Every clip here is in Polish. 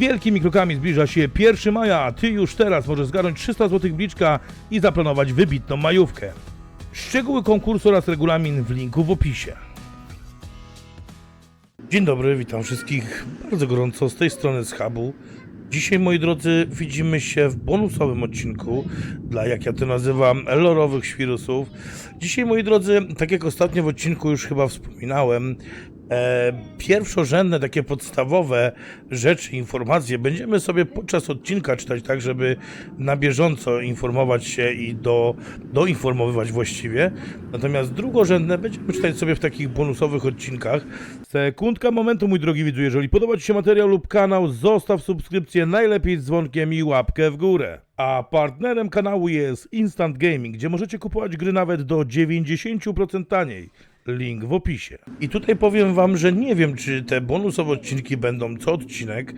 Wielkimi krokami zbliża się 1 maja, a Ty już teraz możesz zgarnąć 300 zł bliczka i zaplanować wybitną majówkę. Szczegóły konkursu oraz regulamin w linku w opisie. Dzień dobry, witam wszystkich bardzo gorąco z tej strony z hubu. Dzisiaj, moi drodzy, widzimy się w bonusowym odcinku dla, jak ja to nazywam, lorowych świrusów. Dzisiaj, moi drodzy, tak jak ostatnio w odcinku już chyba wspominałem, pierwszorzędne, takie podstawowe rzeczy, informacje będziemy sobie podczas odcinka czytać tak, żeby na bieżąco informować się i do, doinformowywać właściwie. Natomiast drugorzędne będziemy czytać sobie w takich bonusowych odcinkach. Sekundka momentu, mój drogi widzu. Jeżeli podoba Ci się materiał lub kanał, zostaw subskrypcję, najlepiej z dzwonkiem i łapkę w górę. A partnerem kanału jest Instant Gaming, gdzie możecie kupować gry nawet do 90% taniej. Link w opisie. I tutaj powiem Wam, że nie wiem, czy te bonusowe odcinki będą co odcinek,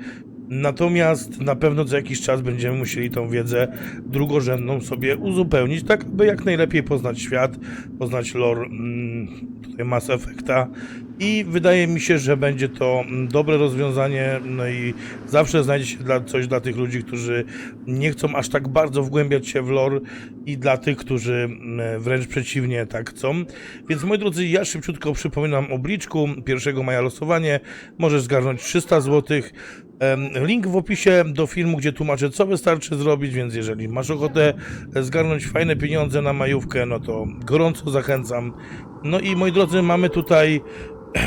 natomiast na pewno za jakiś czas będziemy musieli tą wiedzę drugorzędną sobie uzupełnić, tak by jak najlepiej poznać świat, poznać lore mm, tutaj Mass Effecta i wydaje mi się, że będzie to mm, dobre rozwiązanie, no i zawsze znajdzie się dla, coś dla tych ludzi, którzy nie chcą aż tak bardzo wgłębiać się w lore i dla tych, którzy mm, wręcz przeciwnie tak chcą. Więc moi drodzy, ja szybciutko przypominam o Bliczku, 1 maja losowanie, możesz zgarnąć 300 zł. Link w opisie do filmu, gdzie tłumaczę, co wystarczy zrobić, więc jeżeli masz ochotę zgarnąć fajne pieniądze na majówkę, no to gorąco zachęcam. No i moi drodzy, mamy tutaj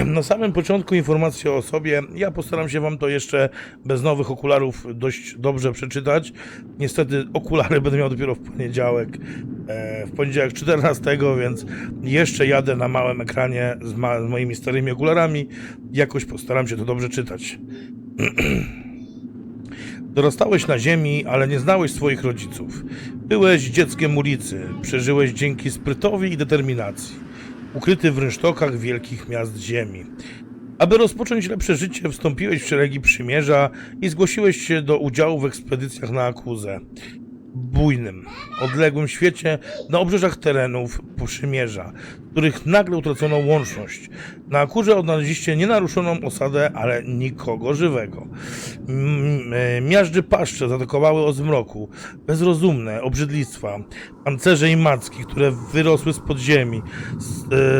na samym początku informację o sobie. Ja postaram się Wam to jeszcze bez nowych okularów dość dobrze przeczytać. Niestety okulary będę miał dopiero w poniedziałek, e, w poniedziałek 14, więc jeszcze jadę na małym ekranie z, ma z moimi starymi okularami. Jakoś postaram się to dobrze czytać. Dorastałeś na ziemi, ale nie znałeś swoich rodziców. Byłeś dzieckiem ulicy, przeżyłeś dzięki sprytowi i determinacji, ukryty w rynsztokach wielkich miast ziemi. Aby rozpocząć lepsze życie, wstąpiłeś w szeregi przymierza i zgłosiłeś się do udziału w ekspedycjach na Akuzę. Bujnym, odległym świecie na obrzeżach terenów przymierza, których nagle utracono łączność. Na Akurze odnaleźliście nienaruszoną osadę, ale nikogo żywego. E, Miażdży paszcze zaatakowały o zmroku, bezrozumne obrzydlistwa, pancerze i macki, które wyrosły z podziemi.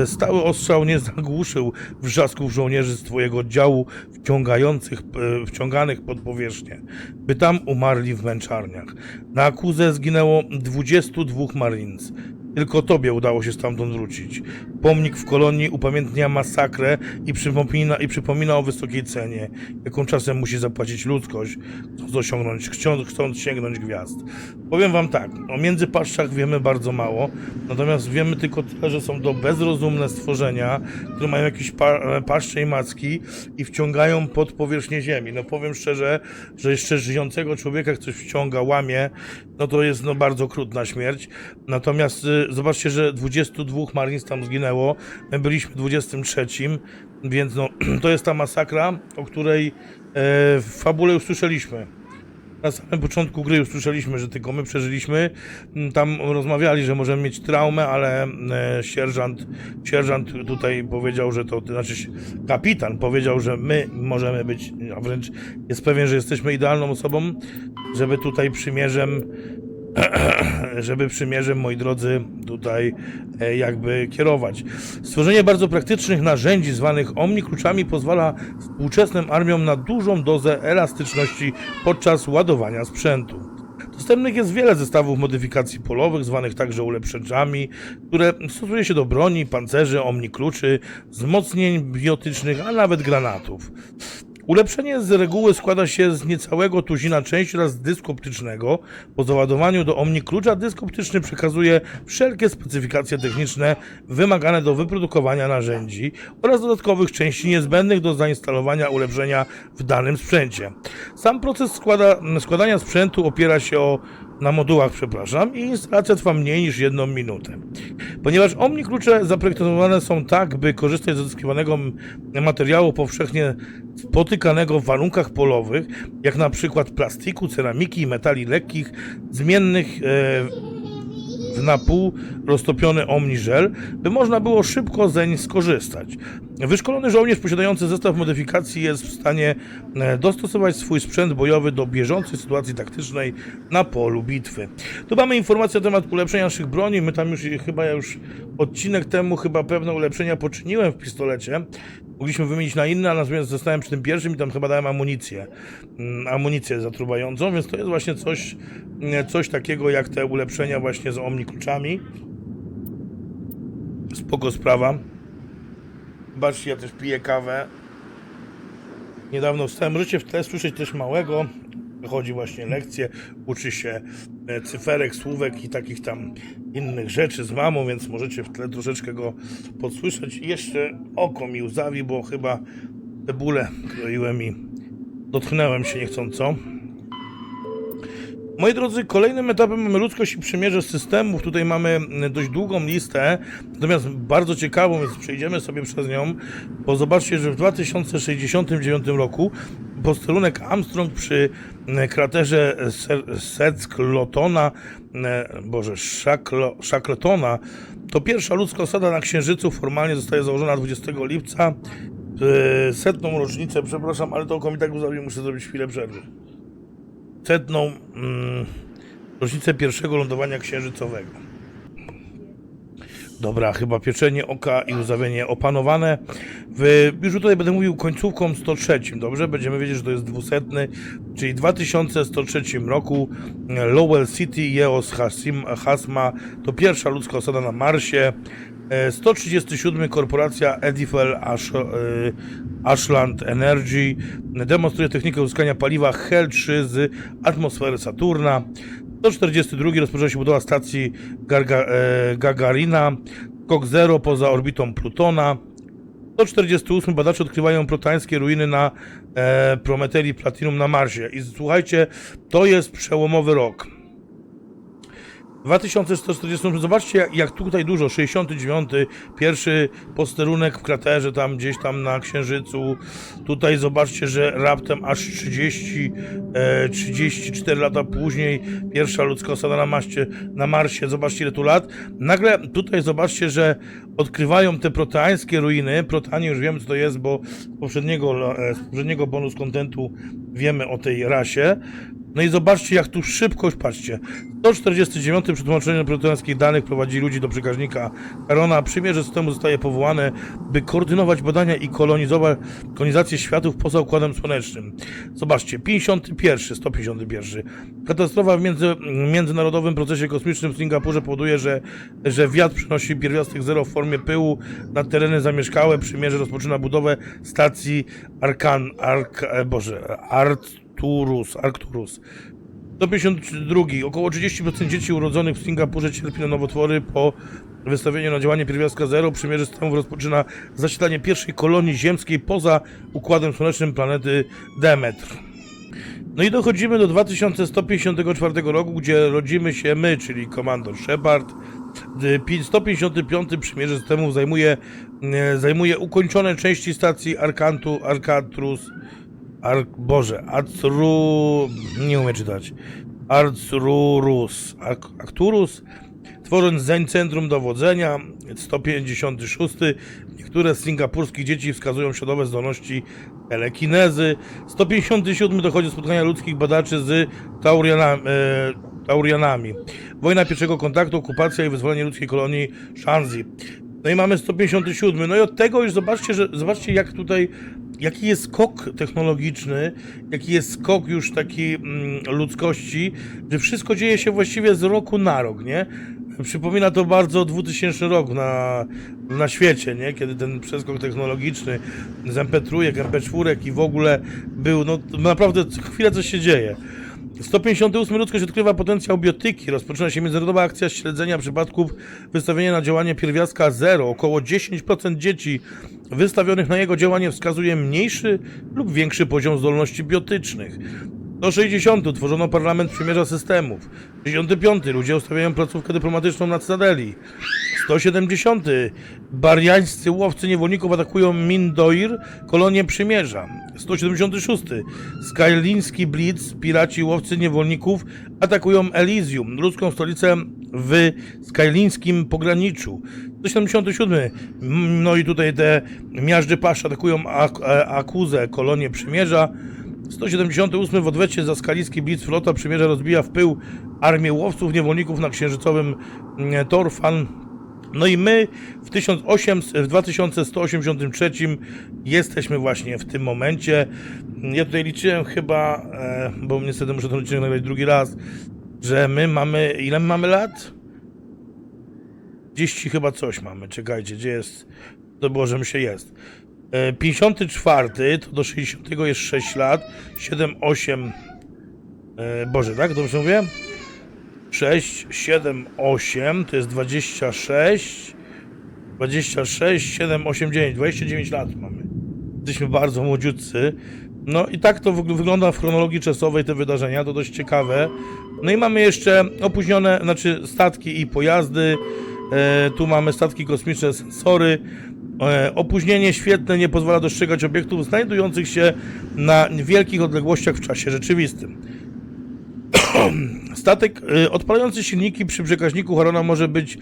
E, Stały ostrzał nie zagłuszył wrzasków żołnierzy z twojego oddziału wciągających, e, wciąganych pod powierzchnię, by tam umarli w męczarniach. Na Akuzę zginęło 22 Marines. Tylko tobie udało się stamtąd wrócić. Pomnik w kolonii upamiętnia masakrę i przypomina, i przypomina o wysokiej cenie, jaką czasem musi zapłacić ludzkość, chcąc osiągnąć, chcąc, sięgnąć gwiazd. Powiem wam tak, o międzypaszczach wiemy bardzo mało, natomiast wiemy tylko tyle, że są to bezrozumne stworzenia, które mają jakieś pa, paszcze i macki i wciągają pod powierzchnię ziemi. No powiem szczerze, że jeszcze żyjącego człowieka ktoś wciąga, łamie, no to jest no bardzo okrutna śmierć. Natomiast zobaczcie, że 22 Marines tam zginęło, my byliśmy 23, więc no to jest ta masakra, o której e, w fabule już słyszeliśmy. Na samym początku gry już słyszeliśmy, że tylko my przeżyliśmy. Mm, Tam rozmawiali, że możemy mieć traumę, ale e, sierżant, sierżant tutaj powiedział, że to, to znaczy kapitan powiedział, że my możemy być, a wręcz jest pewien, że jesteśmy idealną osobą, żeby tutaj przymierzem żeby przymierzem, moi drodzy, tutaj e, jakby kierować. Stworzenie bardzo praktycznych narzędzi zwanych omnikluczami pozwala współczesnym armiom na dużą dozę elastyczności podczas ładowania sprzętu. Dostępnych jest wiele zestawów modyfikacji polowych, zwanych także ulepszaczami, które stosuje się do broni, pancerzy, omnikluczy, wzmocnień biotycznych, a nawet granatów. Ulepszenie z reguły składa się z niecałego tuzina części oraz dysku optycznego. Po załadowaniu do Omni klucza dysk optyczny przekazuje wszelkie specyfikacje techniczne wymagane do wyprodukowania narzędzi oraz dodatkowych części niezbędnych do zainstalowania ulepszenia w danym sprzęcie. Sam proces składa, składania sprzętu opiera się o na modułach, przepraszam, i instalacja trwa mniej niż jedną minutę. Ponieważ Omni klucze zaprojektowane są tak, by korzystać z uzyskiwanego m- materiału powszechnie spotykanego w warunkach polowych, jak na przykład plastiku, ceramiki metali lekkich, zmiennych e, w napół roztopiony omniżel, by można było szybko zeń skorzystać. Wyszkolony żołnierz posiadający zestaw modyfikacji jest w stanie e, dostosować swój sprzęt bojowy do bieżącej sytuacji taktycznej na polu bitwy. Tu mamy informację na temat ulepszenia naszych broni. My tam już chyba już odcinek temu chyba pewne ulepszenia poczyniłem w pistolecie. Mogliśmy wymienić na inne, natomiast zostałem przy tym pierwszym i tam chyba dałem amunicję. Mm, Amunicję zatruwającą, więc to jest właśnie coś, mm, coś takiego jak te ulepszenia właśnie z omni kluczami. Spoko sprawa. Zobaczcie, ja też piję kawę. Niedawno wstałem, możecie w tle słyszeć też małego. Chodzi właśnie lekcje, uczy się cyferek, słówek i takich tam innych rzeczy z mamą, więc możecie w tle troszeczkę go podsłyszeć. I jeszcze oko mi łzawi, bo chyba cebulę kroiłem i dotknąłem się niechcąco. Moi drodzy, kolejnym etapem mamy ludzkość i przymierze systemów. Tutaj mamy mm, dość długą listę, natomiast bardzo ciekawą, więc przejdziemy sobie przez nią, bo zobaczcie, że w 2069 roku posterunek Armstrong przy mm, kraterze Secklotona, mm, boże, Shacklo, Shackletona, to pierwsza ludzka osada na Księżycu formalnie zostaje założona 20 lipca. w Setną rocznicę, przepraszam, ale to oko tak muszę zrobić chwilę przerwy setną mm, rocznicę pierwszego lądowania księżycowego. Dobra, chyba pieczenie oka i łzawienie opanowane. W, już tutaj będę mówił końcówką 103, dobrze? Będziemy wiedzieć, że to jest 200, czyli w 2103 roku Lowell City, Jeos Hasim, Hasma to pierwsza ludzka osada na Marsie. E, 137 korporacja Edifel Ash, e, Ashland Energy demonstruje technikę uzyskania paliwa HEL-3 z atmosfery Saturna. 142 rozpoczęła się budowa stacji Garga, e, Gagarina, Kok Zero poza orbitą Plutona. 148 badacze odkrywają protańskie ruiny na e, Platinum na Marsie. I słuchajcie, to jest przełomowy rok. 2140, zobaczcie jak, tutaj dużo, 69, pierwszy posterunek w kraterze tam gdzieś tam na Księżycu, tutaj zobaczcie, że raptem aż 30, e, 34 lata później pierwsza ludzka osada na, maście, na Marsie, zobaczcie ile tu lat, nagle tutaj zobaczcie, że odkrywają te proteańskie ruiny, proteanie już wiemy co to jest, bo z poprzedniego, e, z poprzedniego bonus kontentu wiemy o tej rasie, no i zobaczcie, jak tu szybko, już patrzcie. 149 przetłumaczenie proteanskich danych prowadzi ludzi do przekaźnika Karona. Przymierze systemu zostaje powołane, by koordynować badania i kolonizować kolonizację światów poza Układem Słonecznym. Zobaczcie, 51, 151. Katastrofa w między, międzynarodowym procesie kosmicznym w Singapurze powoduje, że, że wiatr przynosi pierwiastek zero w formie pyłu na tereny zamieszkałe. Przymierze rozpoczyna budowę stacji Arkan, Ark, e, Boże, Arcturus, Arcturus. 152. Około 30% dzieci urodzonych w Singapurze cierpi na nowotwory po wystawieniu na działanie pierwiastka zero. Przymierze systemów rozpoczyna zasilanie pierwszej kolonii ziemskiej poza Układem Słonecznym planety Demetr. No i dochodzimy do 2154 roku, gdzie rodzimy się my, czyli komandor Shepard. Gdy pi- 155 przymierze systemów zajmuje, e, zajmuje ukończone części stacji Arkantu, Arkatrus, Ar, Boże, Acru... nie umiem czytać. Arcrurus, Ak- Acturus, tworząc zeń centrum dowodzenia, 156. Niektóre z singapurskich dzieci wskazują śladowe zdolności telekinezy. 157. dochodzi do spotkania ludzkich badaczy z Taurianami. E, Taurianami. Wojna pierwszego kontaktu, okupacja i wyzwolenie ludzkiej kolonii Shanzi. No i mamy 157. No i od tego już zobaczcie, że zobaczcie jak tutaj, jaki jest skok technologiczny, jaki jest skok już taki mm, ludzkości, że wszystko dzieje się właściwie z roku na rok, nie? Przypomina to bardzo 2000 rok na, na świecie, nie? Kiedy ten przeskok technologiczny z MP3, MP4 i w ogóle był, no naprawdę chwilę coś się dzieje. 158 ludzkość odkrywa potencjał biotyki. Rozpoczyna się międzynarodowa akcja śledzenia przypadków wystawienia na działanie pierwiastka zero. Około 10% dzieci wystawionych na jego działanie wskazuje mniejszy lub większy poziom zdolności biotycznych. 160. Tworzono parlament przymierza systemów. 65. Ludzie ustawiają placówkę dyplomatyczną na Cytadeli. 170. Bariańscy łowcy niewolników atakują Mindoir, kolonię przymierza. 176. Skyliński Blitz, piraci łowcy niewolników atakują Elysium, ludzką stolicę w skylińskim pograniczu. 177. Mm, No i tutaj te miażdży pasz atakują Ak e, Akuzę, kolonię przymierza. 178 w odwecie za skalicki blitz flota przymierza rozbija w pył armię łowców niewolników na księżycowym mm, Torfan. No i my w, 1800, w 2183 jesteśmy właśnie w tym momencie. Ja tutaj liczyłem chyba, e, bo niestety muszę ten odcinek nagrać drugi raz, że my mamy, ile my mamy lat? 30 chyba coś mamy, czekajcie, gdzie jest, to było, że my się jest. E, 54 to do 60 jest 6 lat, 7, 8, e, Boże, tak? Dobrze mówię? 6, 7, 8 to jest 26, 26, 7, 8, 9, 29 lat mamy. Jesteśmy bardzo młodziutcy. No i tak to wygl- wygląda w chronologii czasowej te wydarzenia, to dość ciekawe. No i mamy jeszcze opóźnione, znaczy statki i pojazdy. E, tu mamy statki kosmiczne, sensory. E, opóźnienie świetne nie pozwala dostrzegać obiektów znajdujących się na wielkich odległościach w czasie rzeczywistym. Statek y, odpalający silniki przy przekaźniku Harona może być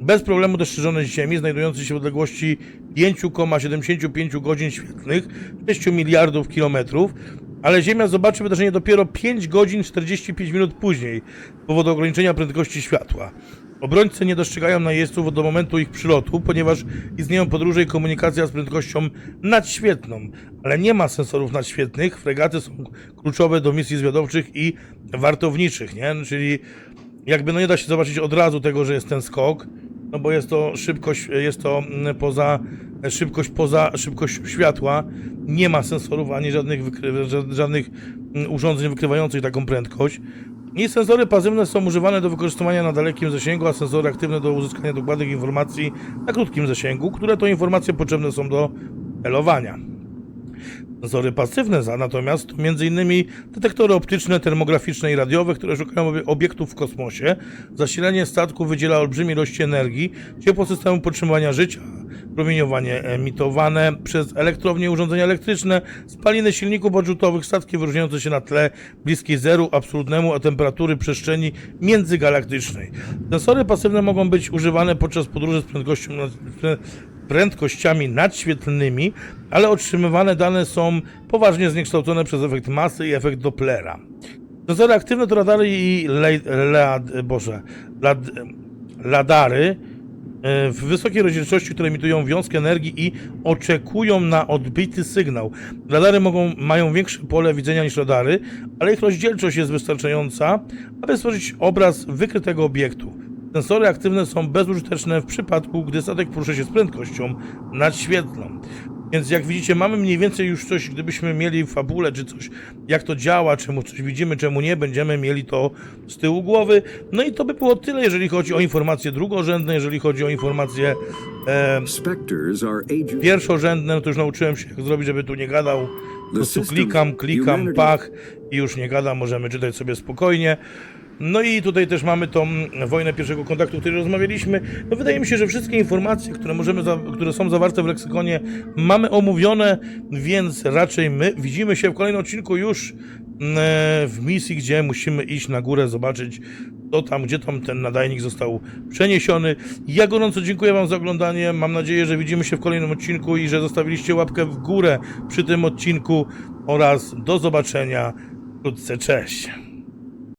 bez problemu dostrzeżony z Ziemi, znajdujący się w odległości 5,75 godzin świetlnych, 6 miliardów kilometrów, ale Ziemia zobaczy wydarzenie dopiero 5 godzin 45 minut później z powodu ograniczenia prędkości światła. Obrońcy nie dostrzegają najeźdźców do momentu ich przylotu, ponieważ istnieją podróże i komunikacja z prędkością nadświetną, ale nie ma sensorów nadświetnych. Fregaty są kluczowe do misji zwiadowczych i wartowniczych, nie? Czyli jakby no nie da się zobaczyć od razu tego, że jest ten skok, no bo jest to szybkość, jest to mm, poza, szybkość poza szybkość światła. Nie ma sensorów ani żadnych, żadnych mm, urządzeń wykrywających taką prędkość. I sensory pasywne są używane do wykorzystywania na dalekim zasięgu, a sensory aktywne do uzyskania dokładnych informacji na krótkim zasięgu, które to informacje potrzebne są do celowania. Sensory pasywne za natomiast to m.in. detektory optyczne, termograficzne i radiowe, które szukają obie- obiektów w kosmosie. Zasilanie statku wydziela olbrzymie ilości energii, ciepło systemu podtrzymywania życia, promieniowanie emitowane przez elektrownie urządzenia elektryczne, spaliny silników odrzutowych, statki wyróżniające się na tle bliskie zeru absolutnemu, a temperatury przestrzeni międzygalaktycznej. Sensory pasywne mogą być używane podczas podróży z prędkością prędkościami nadświetlnymi, ale otrzymywane dane są poważnie zniekształcone przez efekt masy i efekt Dopplera. Sensory aktywne to radary i le, lead, boże, lad, ladary w wysokiej rozdzielczości, które emitują wiązkę energii i oczekują na odbity sygnał. Radary mogą, mają większe pole widzenia niż radary, ale ich rozdzielczość jest wystarczająca, aby stworzyć obraz wykrytego obiektu. Sensory aktywne są bezużyteczne w przypadku, gdy statek porusza się z prędkością nadświetlną. Więc jak widzicie, mamy mniej więcej już coś, gdybyśmy mieli w fabule czy coś, jak to działa, czemu coś widzimy, czemu nie, będziemy mieli to z tyłu głowy. No i to by było tyle, jeżeli chodzi o informacje drugorzędne, jeżeli chodzi o informacje e, pierwszorzędne, no to już nauczyłem się jak zrobić, żeby tu nie gadał. Po prostu klikam, klikam, pach i już nie gadam, możemy czytać sobie spokojnie. No i tutaj też mamy tą wojnę pierwszego kontaktu, o której rozmawialiśmy. No wydaje mi się, że wszystkie informacje, które możemy, za, które są zawarte w leksykonie, mamy omówione, więc raczej my widzimy się w kolejnym odcinku już mm, e, w misji, gdzie musimy iść na górę, zobaczyć to tam, gdzie tam ten nadajnik został przeniesiony. Ja gorąco dziękuję Wam za oglądanie. Mam nadzieję, że widzimy się w kolejnym odcinku i że zostawiliście łapkę w górę przy tym odcinku oraz do zobaczenia wkrótce. Cześć.